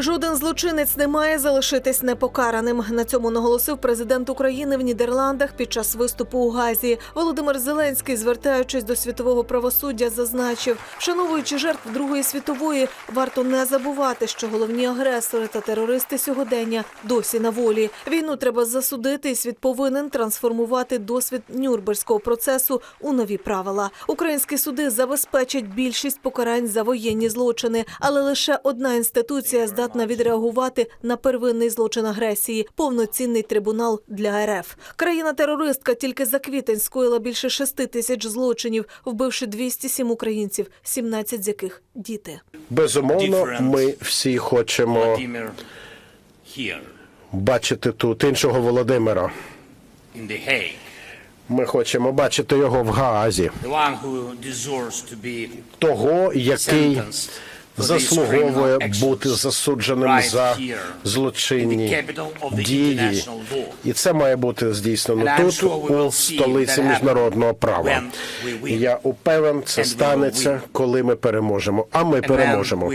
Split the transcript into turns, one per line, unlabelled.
Жоден злочинець не має залишитись непокараним. На цьому наголосив президент України в Нідерландах під час виступу у Газі. Володимир Зеленський, звертаючись до світового правосуддя, зазначив, вшановуючи жертв Другої світової, варто не забувати, що головні агресори та терористи сьогодення досі на волі. Війну треба засудити, і світ повинен трансформувати досвід Нюрнберзького процесу у нові правила. Українські суди забезпечать більшість покарань за воєнні злочини, але лише одна інституція здатна відреагувати на первинний злочин агресії повноцінний трибунал для РФ. Країна-терористка тільки за квітень скоїла більше шести тисяч злочинів, вбивши 207 українців, 17 з яких діти.
Безумовно, ми всі хочемо бачити тут іншого Володимира. Ми хочемо бачити його в Гаазі, того, який заслуговує бути засудженим за злочинні дії, і це має бути здійснено тут, у столиці міжнародного права. Я упевнений, це станеться, коли ми переможемо. А ми переможемо.